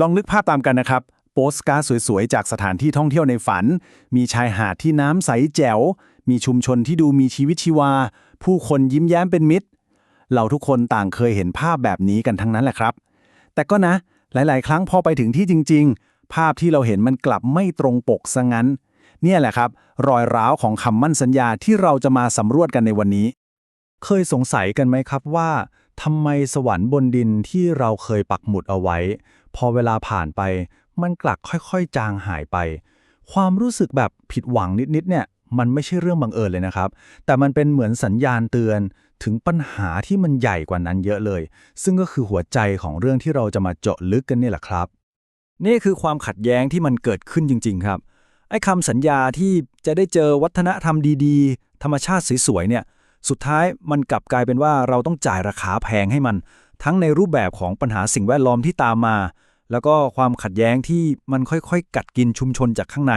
ลองนึกภาพตามกันนะครับ โปสการ์ดสวยๆ จากสถานที่ท่องเที่ยวในฝัน มีชายหาดที่น้ำใสแจ๋ว มีชุมชนที่ดูมีชีวิตชีวา ผู้คนยิ้มแย้มเป็นมิตร เราทุกคนต่างเคยเห็นภาพแบบนี้กันทั้งนั้นแหละครับ แต่ก็นะ หลาย ๆ ครั้งพอไปถึงที่จริง ๆ ภาพที่เราเห็นมันกลับไม่ตรงปกซะงั้น เนี่ยแหละครับ รอยร้าวของคำมั่นสัญญาที่เราจะมาสำรวจกันในวันนี้ เคยสงสัยกันไหมครับว่าทำไมสวรรค์บนดินที่เราเคยปักหมุดเอาไว้ พอเวลาผ่านไป มันกลับค่อยๆ จางหายไป ความรู้สึกแบบผิดหวังนิดๆเนี่ยมันไม่ใช่เรื่องบังเอิญเลยนะครับ แต่มันเป็นเหมือนสัญญาณเตือนถึงปัญหาที่มันใหญ่กว่านั้นเยอะเลย ซึ่งก็คือหัวใจของเรื่องที่เราจะมาเจาะลึกกันนี่แหละครับ นี่คือความขัดแย้งที่มันเกิดขึ้นจริง ๆ ครับ ไอ้คำสัญญาที่จะได้เจอวัฒนธรรมดีๆ ธรรมชาติสวยๆ เนี่ย สุดท้ายมันกลับกลายเป็นว่าเราต้องจ่ายราคาแพงให้มัน ทั้งในรูปแบบของปัญหาสิ่งแวดล้อมที่ตามมา แล้วก็ความขัดแย้งที่มันค่อยๆ กัดกินชุมชนจากข้างใน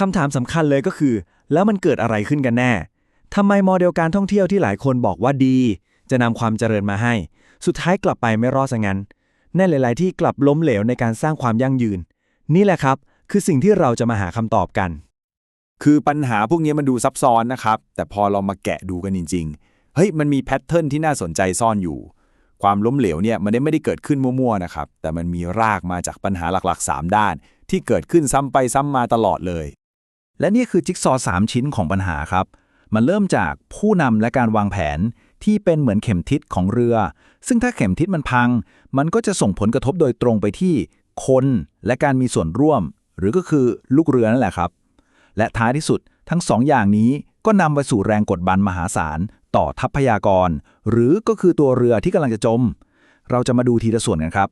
คำถามสำคัญเลยก็คือ แล้วมันเกิดอะไรขึ้นกันแน่ทำไมโมเดลการท่องเที่ยวที่หลายคนบอกว่าดี จะนำความเจริญมาให้ สุดท้ายกลับไปไม่รอดซะงั้นแน่หลาย ๆ ที่กลับล้มเหลวในการสร้างความยั่งยืน นี่แหละครับ คือสิ่งที่เราจะมาหาคำตอบกัน คือปัญหาพวกนี้มันดูซับซ้อนนะครับ แต่พอเรามาแกะดูกันจริง ๆ เฮ้ยมันมีแพทเทิร์นที่น่าสนใจซ่อนอยู่ ความล้มเหลวเนี่ยมันไม่ได้เกิดขึ้นมั่วๆนะครับ แต่มันมีรากมาจากปัญหาหลักๆ 3 ด้าน ที่เกิดขึ้นซ้ำไปซ้ำมาตลอดเลย และนี่คือจิ๊กซอว์สามชิ้นของปัญหาครับ มันเริ่มจากผู้นำและการวางแผนที่เป็นเหมือนเข็มทิศของเรือ ซึ่งถ้าเข็มทิศมันพัง มันก็จะส่งผลกระทบโดยตรงไปที่คนและการมีส่วนร่วม หรือก็คือลูกเรือนั่นแหละครับ และท้ายที่สุดทั้งสองอย่างนี้ก็นำไปสู่แรงกดดันมหาศาล ต่อทัพพยากร หรือก็คือตัวเรือที่กำลังจะจม เราจะมาดูทีละส่วนกันครับ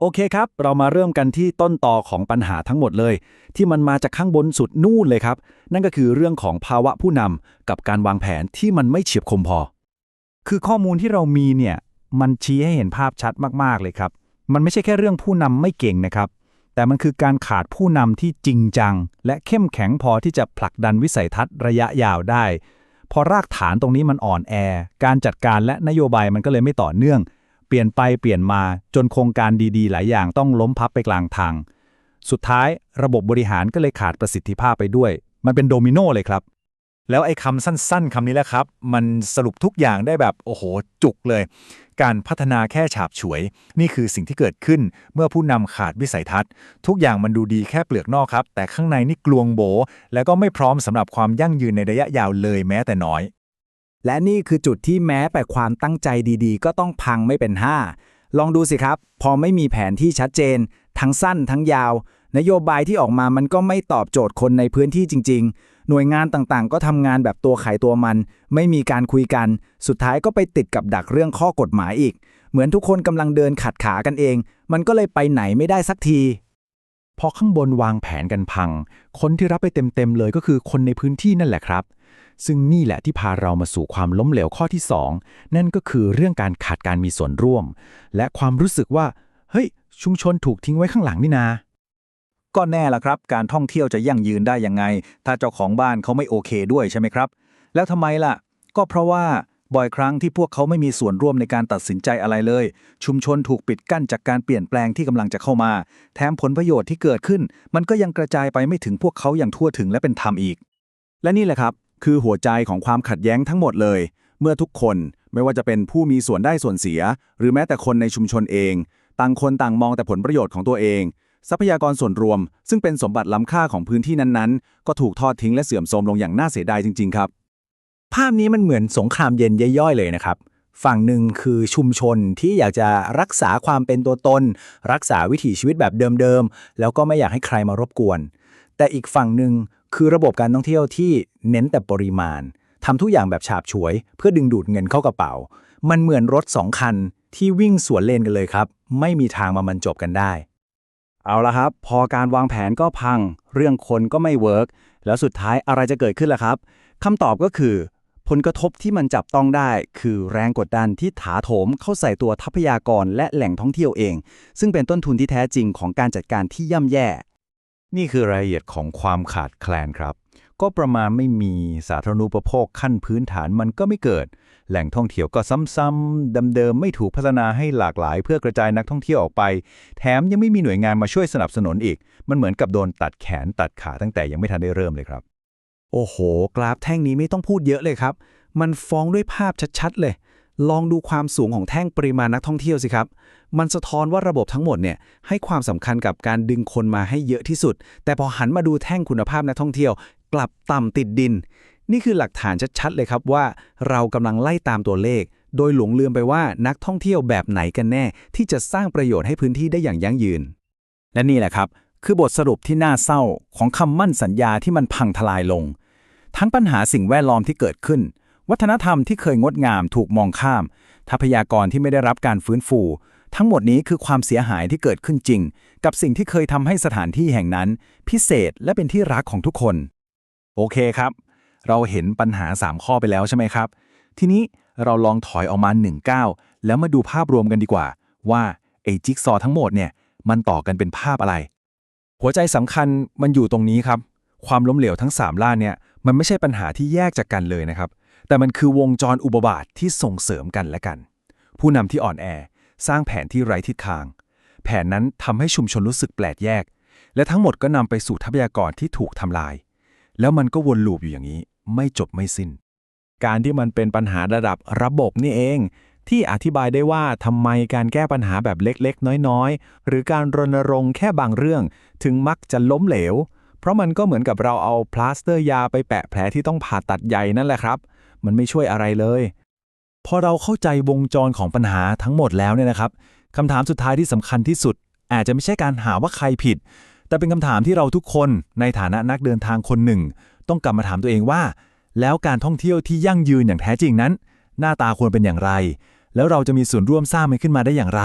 โอเคครับ เรามาเริ่มกันที่ต้นตอของปัญหาทั้งหมดเลย ที่มันมาจากข้างบนสุดนู่นเลยครับ นั่นก็คือเรื่องของภาวะผู้นำกับการวางแผนที่มันไม่เฉียบคมพอ คือข้อมูลที่เรามีเนี่ยมันชี้ให้เห็นภาพชัดมากๆเลยครับ มันไม่ใช่แค่เรื่องผู้นำไม่เก่งนะครับ แต่มันคือการขาดผู้นำที่จริงจัง และเข้มแข็งพอที่จะผลักดันวิสัยทัศน์ระยะยาวได้ พอรากฐานตรงนี้มันอ่อนแอ การจัดการและนโยบายมันก็เลยไม่ต่อเนื่อง เปลี่ยนไปเปลี่ยนมาจนโครงการดีๆ หลายอย่างต้องล้มพับไปกลางทาง สุดท้ายระบบบริหารก็เลยขาดประสิทธิภาพไปด้วย มันเป็นโดมิโนเลยครับ แล้วไอ้คำสั้น ๆคำนี้แหละครับ มันสรุปทุกอย่างได้แบบโอ้โหจุกเลย การพัฒนาแค่ฉาบฉวย นี่คือสิ่งที่เกิดขึ้นเมื่อผู้นำขาดวิสัยทัศน์ ทุกอย่างมันดูดีแค่เปลือกนอกครับ แต่ข้างในนี่กลวงโบ แล้วก็ไม่พร้อมสำหรับความยั่งยืนในระยะยาวเลยแม้แต่น้อย และนี่คือจุดที่แม้แต่ความตั้งใจดีๆ ก็ต้องพังไม่เป็นห้าลองดูสิครับ พอไม่มีแผนที่ชัดเจน ทั้งสั้นทั้งยาว นโยบายที่ออกมามันก็ไม่ตอบโจทย์คนในพื้นที่จริง ๆ หน่วยงานต่างๆ ก็ทำงานแบบตัวไขตัวมัน ไม่มีการคุยกัน สุดท้ายก็ไปติดกับดักเรื่องข้อกฎหมายอีก เหมือนทุกคนกำลังเดินขัดขากันเอง มันก็เลยไปไหนไม่ได้สักที พอข้างบนวางแผนกันพัง คนที่รับไปเต็มๆเลยก็คือคนในพื้นที่นั่นแหละครับ ซึ่งนี่แหละที่พาเรามาสู่ความล้มเหลวข้อที่ 2 นั่นก็คือเรื่องการขาดการมีส่วนร่วม และความรู้สึกว่า เฮ้ย ชุมชนถูกทิ้งไว้ข้างหลังนี่นา ก็แน่ละครับ การท่องเที่ยวจะยั่งยืนได้ยังไง ถ้าเจ้าของบ้านเขาไม่โอเคด้วยใช่ไหมครับ แล้วทำไมล่ะ ก็เพราะว่าบ่อยครั้งที่พวกเขาไม่มีส่วนร่วมในการตัดสินใจอะไรเลย ชุมชนถูกปิดกั้นจากการเปลี่ยนแปลงที่กำลังจะเข้ามา แถมผลประโยชน์ที่เกิดขึ้น มันก็ยังกระจายไปไม่ถึงพวกเขาอย่างทั่วถึงและเป็นธรรมอีก และนี่แหละครับ คือหัวใจของความขัดแย้งทั้งหมดเลย เมื่อทุกคนไม่ว่าจะเป็นผู้มีส่วนได้ส่วนเสีย หรือแม้แต่คนในชุมชนเอง ต่างคนต่างมองแต่ผลประโยชน์ของตัวเอง ทรัพยากรส่วนรวม ซึ่งเป็นสมบัติล้ำค่าของพื้นที่นั้นๆ ก็ถูกทอดทิ้งและเสื่อมโทรมลงอย่างน่าเสียดายจริง ๆ ครับ ภาพนี้มันเหมือนสงครามเย็นย่อยๆเลยนะครับ ฝั่งหนึ่งคือชุมชนที่อยากจะรักษาความเป็นตัวตน รักษาวิถีชีวิตแบบเดิมๆ แล้วก็ไม่อยากให้ใครมารบกวน แต่อีกฝั่งหนึ่งคือระบบการท่องเที่ยวที่เน้นแต่ปริมาณทำทุกอย่างแบบฉาบฉวย เพื่อดึงดูดเงินเข้ากระเป๋า มันเหมือนรถสองคันที่วิ่งสวนเลนกันเลยครับ ไม่มีทางมามันจบกันได้ เอาละครับ พอการวางแผนก็พัง เรื่องคนก็ไม่เวิร์กแล้วสุดท้ายอะไรจะเกิดขึ้นล่ะครับคำตอบก็คือ ผลกระทบที่มันจับต้องได้ คือแรงกดดันที่ถาโถมเข้าใส่ตัวทรัพยากรและแหล่งท่องเที่ยวเอง ซึ่งเป็นต้นทุนที่แท้จริงของการจัดการที่ย่ำแย่ นี่คือรายละเอียดของความขาดแคลนครับ ก็ประมาณไม่มีสาธารณูปโภคขั้นพื้นฐานมันก็ไม่เกิด แหล่งท่องเที่ยวก็ซ้ำๆเดิมๆไม่ถูกพัฒนาให้หลากหลาย เพื่อกระจายนักท่องเที่ยวออกไป แถมยังไม่มีหน่วยงานมาช่วยสนับสนุนอีก มันเหมือนกับโดนตัดแขนตัดขาตั้งแต่ยังไม่ทันได้เริ่มเลยครับ โอ้โห กราฟแท่งนี้ไม่ต้องพูดเยอะเลยครับ มันฟ้องด้วยภาพชัดๆเลย ลองดูความสูงของแท่งปริมาณนักท่องเที่ยวสิครับ มันสะท้อนว่าระบบทั้งหมดเนี่ยให้ความสำคัญกับการดึงคนมาให้เยอะที่สุด แต่พอหันมาดูแท่งคุณภาพนักท่องเที่ยว กลับต่ำติดดิน นี่คือหลักฐานชัดๆเลยครับว่า เรากำลังไล่ตามตัวเลข โดยหลงลืมไปว่านักท่องเที่ยวแบบไหนกันแน่ ที่จะสร้างประโยชน์ให้พื้นที่ได้อย่างยั่งยืน และนี่แหละครับ คือบทสรุปที่น่าเศร้าของคำมั่นสัญญาที่มันพังทลายลง ทั้งปัญหาสิ่งแวดล้อมที่เกิดขึ้น วัฒนธรรมที่เคยงดงามถูกมองข้าม ทรัพยากรที่ไม่ได้รับการฟื้นฟูทั้งหมดนี้คือความเสียหายที่เกิดขึ้นจริง กับสิ่งที่เคยทำให้สถานที่แห่งนั้น พิเศษและเป็นที่รักของทุกคน โอเคครับ เราเห็นปัญหา 3 ข้อไปแล้วใช่ไหมครับ ทีนี้เราลองถอยออกมา1ก้าแล้วมาดูภาพรวมกันดีกว่า ว่าไอ้จิ๊กซอว์ทั้งหมดเนี่ยมันต่อกันเป็นภาพอะไร หัวใจสำคัญมันอยู่ตรงนี้ครับ ความล้มเหลวทั้ง 3 ล่านเนี่ยมันไม่ใช่ปัญหาที่แยกจากกันเลยนะครับ แต่มันคือวงจรอุบาบาทที่ส่งเสริมกันและกัน ผู้นำที่อ่อนแอ สร้างแผนที่ไร้ทิศทาง แผนนั้นทำให้ชุมชนรู้สึกแปลกแยก และทั้งหมดก็นำไปสู่ทรัพยากรที่ถูกทำลาย แล้วมันก็วนลูปอยู่อย่างนี้ ไม่จบไม่สิ้น การที่มันเป็นปัญหาระดับระบบนี่เอง ที่อธิบายได้ว่าทำไมการแก้ปัญหาแบบเล็กๆ น้อยๆ หรือการรณรงค์แค่บางเรื่อง ถึงมักจะล้มเหลว เพราะมันก็เหมือนกับเราเอาพลาสเตอร์ยาไปแปะแผลที่ต้องผ่าตัดใหญ่นั่นแหละครับ มันไม่ช่วยอะไรเลยพอเราเข้าใจวงจรของปัญหาทั้งหมดแล้วเนี่ยนะครับคำถามสุดท้ายที่สำคัญที่สุด อาจจะไม่ใช่การหาว่าใครผิด แต่เป็นคำถามที่เราทุกคนในฐานะนักเดินทางคนหนึ่ง ต้องกลับมาถามตัวเองว่า แล้วการท่องเที่ยวที่ยั่งยืนอย่างแท้จริงนั้น หน้าตาควรเป็นอย่างไร แล้วเราจะมีส่วนร่วมสร้างมันขึ้นมาได้อย่างไร